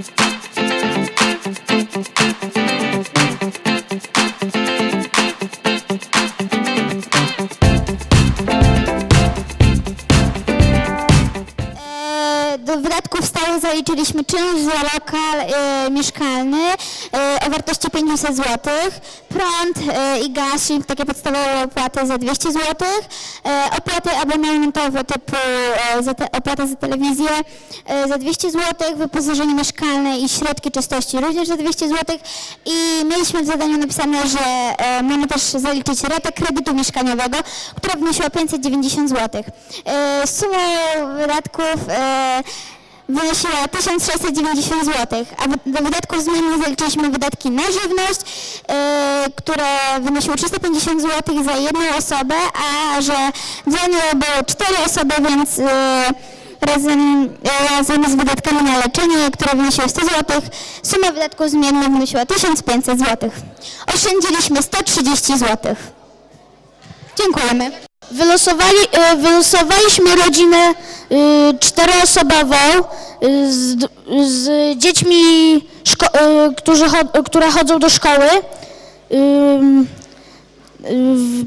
Thank you. Zaliczyliśmy czynsz za lokal e, mieszkalny e, o wartości 500 zł, prąd e, i gaz, czyli takie podstawowe opłaty za 200 zł, opłaty abonamentowe typu e, za te, opłata za telewizję za 200 zł, wyposażenie mieszkalne i środki czystości również za 200 zł i mieliśmy w zadaniu napisane, że e, mamy też zaliczyć ratę kredytu mieszkaniowego, która wynosiła 590 zł. E, sumą wydatków e, wynosiła 1690 zł, a do wydatków zmiennych zaliczyliśmy wydatki na żywność, e, które wynosiły 350 zł za jedną osobę, a że dziennie było 4 osoby, więc e, razem, e, razem z wydatkami na leczenie, które wynosiły 100 zł, suma wydatków zmiennych wynosiła 1500 zł. Oszczędziliśmy 130 zł. Dziękujemy. Wylosowali, y, wylosowaliśmy rodzinę y, czteroosobową y, z, z dziećmi, y, którzy które chodzą do szkoły.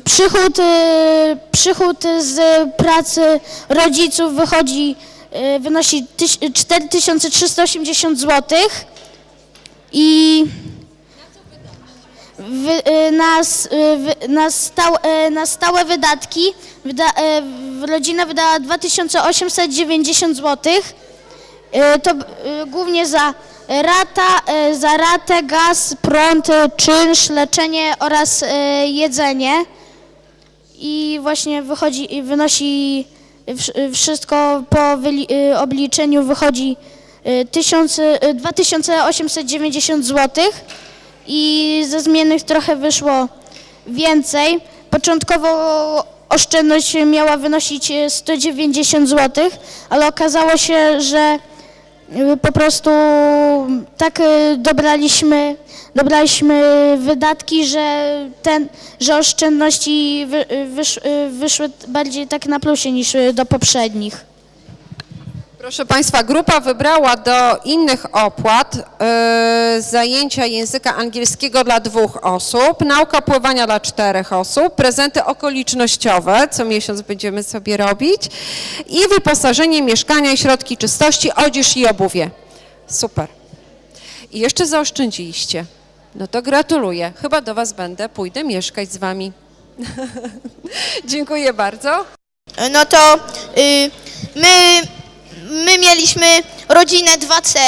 Przychód, przychód z pracy rodziców wychodzi, wynosi tyś- 4380 zł i na, s- y, wy, na, stał, y, na stałe wydatki wyda, rodzina wydała 2890 zł. To głównie za rata, za ratę, gaz, prąd, czynsz, leczenie oraz jedzenie. I właśnie wychodzi, wynosi wsz- wszystko po obliczeniu wychodzi y, 1000, y, 2890 zł i ze zmiennych trochę wyszło więcej. Początkowo oszczędność miała wynosić e, 190 zł, ale okazało się, że y, po prostu tak y, dobraliśmy, dobraliśmy wydatki, że, ten, że oszczędności y, wysz, wyszły bardziej tak na plusie niż do poprzednich. Proszę Państwa, grupa wybrała do innych opłat e, zajęcia języka angielskiego dla dwóch osób, nauka pływania dla czterech osób, prezenty okolicznościowe, co miesiąc będziemy sobie robić i wyposażenie mieszkania i środki czystości, odzież i obuwie. Super. I jeszcze zaoszczędziliście. No to gratuluję. Chyba do Was będę, pójdę mieszkać z Wami. Dziękuję bardzo. No to y, my, my mieliśmy rodzinę 2C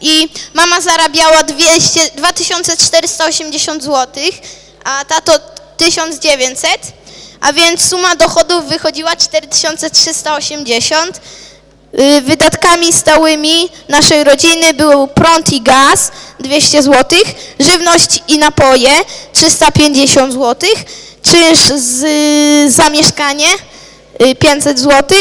i mama zarabiała 200, 2480 zł, a tato 1900, a więc suma dochodów wychodziła 4380. Y, Wydatkami stałymi naszej rodziny był prąd i gaz 200 zł, żywność i napoje 350 zł, czynsz z, za mieszkanie y, 500 zł,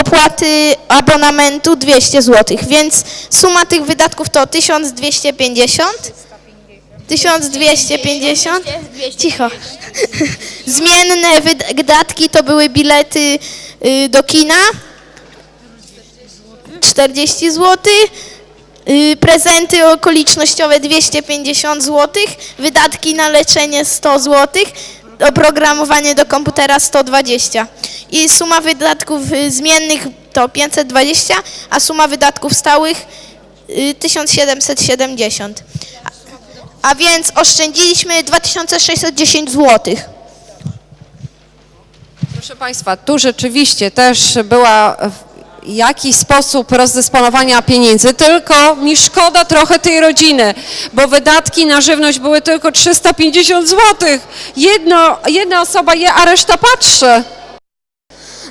opłaty abonamentu 200 zł, więc suma tych wydatków to 1250. 1250. Cicho. Zmienne wydatki to były bilety y, do kina 40 zł. y, Prezenty okolicznościowe 250 zł, wydatki na leczenie 100 zł, oprogramowanie do komputera 120. I suma wydatków y, zmiennych to 520, a suma wydatków stałych y, 1770. A, a więc oszczędziliśmy 2610 zł. Proszę Państwa, tu rzeczywiście też była jakiś sposób rozdysponowania pieniędzy, tylko mi szkoda trochę tej rodziny, bo wydatki na żywność były tylko 350 zł. Jedno, jedna osoba je, a reszta patrzy.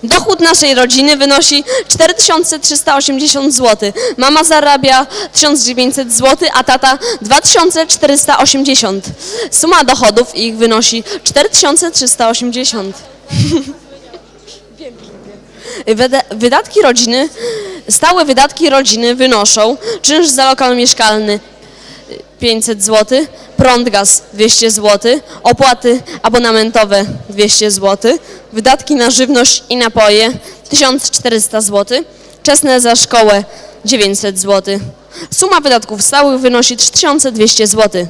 Dochód naszej rodziny wynosi 4380 zł. Mama zarabia 1900 zł, a tata 2480. Suma dochodów ich wynosi 4380. Wyda- Wydatki rodziny, stałe wydatki rodziny wynoszą czynsz za lokal mieszkalny 500 zł, prąd, gaz 200 zł, opłaty abonamentowe 200 zł, wydatki na żywność i napoje 1400 zł, czesne za szkołę 900 zł. Suma wydatków stałych wynosi 3200 zł.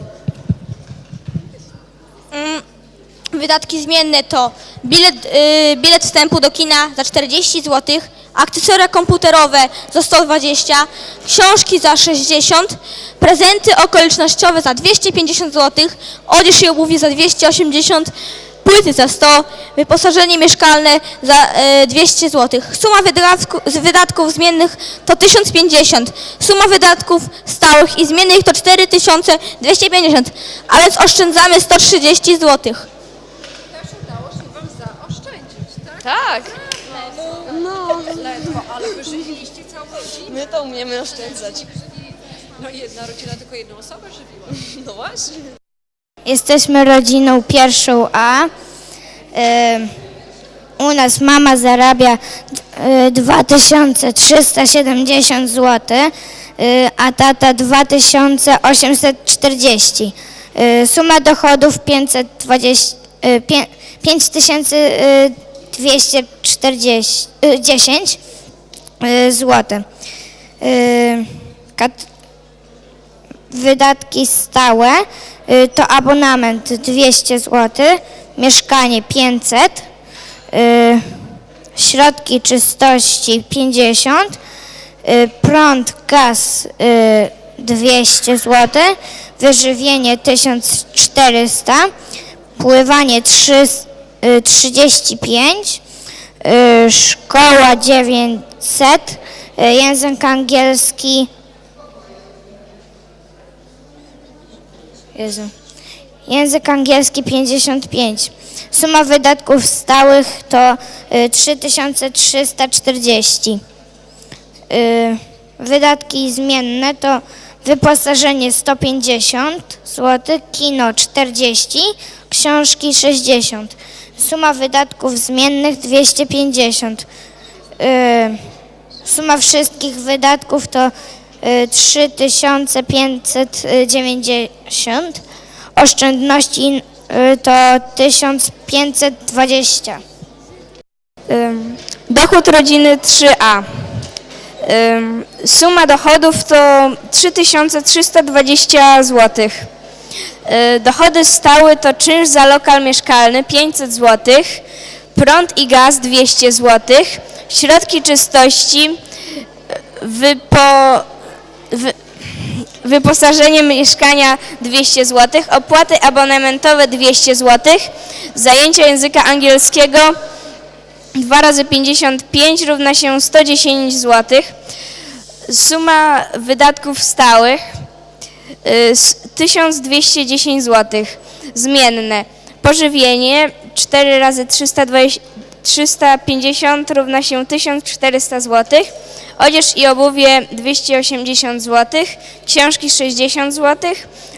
Wydatki zmienne to bilet, y, bilet wstępu do kina za 40 zł, akcesoria komputerowe za 120, książki za 60, prezenty okolicznościowe za 250 zł, odzież i obuwie za 280, płyty za 100, wyposażenie mieszkalne za y, 200 zł. Suma wydatku, wydatków zmiennych to 1050, suma wydatków stałych i zmiennych to 4250, a więc oszczędzamy 130 zł. Tak. No. Ledwo, ale wyżywiliście całą rodzinę. My to umiemy oszczędzać. No jedna rodzina tylko jedną osobę żywiła. No właśnie. Jesteśmy rodziną pierwszą A. U nas mama zarabia y, 2370 zł, y, a tata 2840. Y, Suma dochodów 520, y, pię- 5240 y, 10 zł. Kat- Wydatki stałe to abonament 200 zł, mieszkanie 500, y, środki czystości 50, y, prąd, gaz y, 200 zł, wyżywienie 1400, pływanie 3, y, 35, y, szkoła 900, y, język angielski Jezu. Język angielski 55. Suma wydatków stałych to y, 3340. Y, Wydatki zmienne to wyposażenie 150 zł, kino 40, książki 60. Suma wydatków zmiennych 250. Y, Suma wszystkich wydatków to y, 3590. Oszczędności y, to 1520. Dochód rodziny 3A. Ym, Suma dochodów to 3320 zł. Y, Dochody stałe to czynsz za lokal mieszkalny 500 zł, prąd i gaz 200 zł, środki czystości, y, wypo, wy, wyposażenie mieszkania 200 zł, opłaty abonamentowe 200 zł, zajęcia języka angielskiego 2 razy 55 równa się 110 zł. Suma wydatków stałych 1210 zł. Zmienne. Pożywienie 4 razy 320, 350 równa się 1400 zł. Odzież i obuwie 280 zł. Książki 60 zł.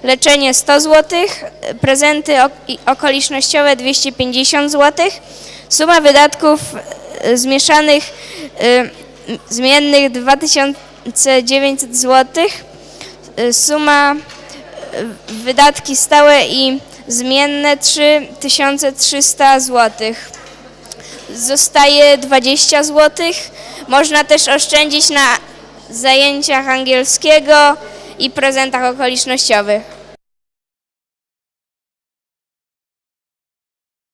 Leczenie 100 zł. Prezenty okolicznościowe 250 zł. Suma wydatków y, zmieszanych y, zmiennych 2900 zł. Y, Suma y, wydatki stałe i zmienne 3300 zł. Zostaje 20 zł. Można też oszczędzić na zajęciach angielskiego i prezentach okolicznościowych.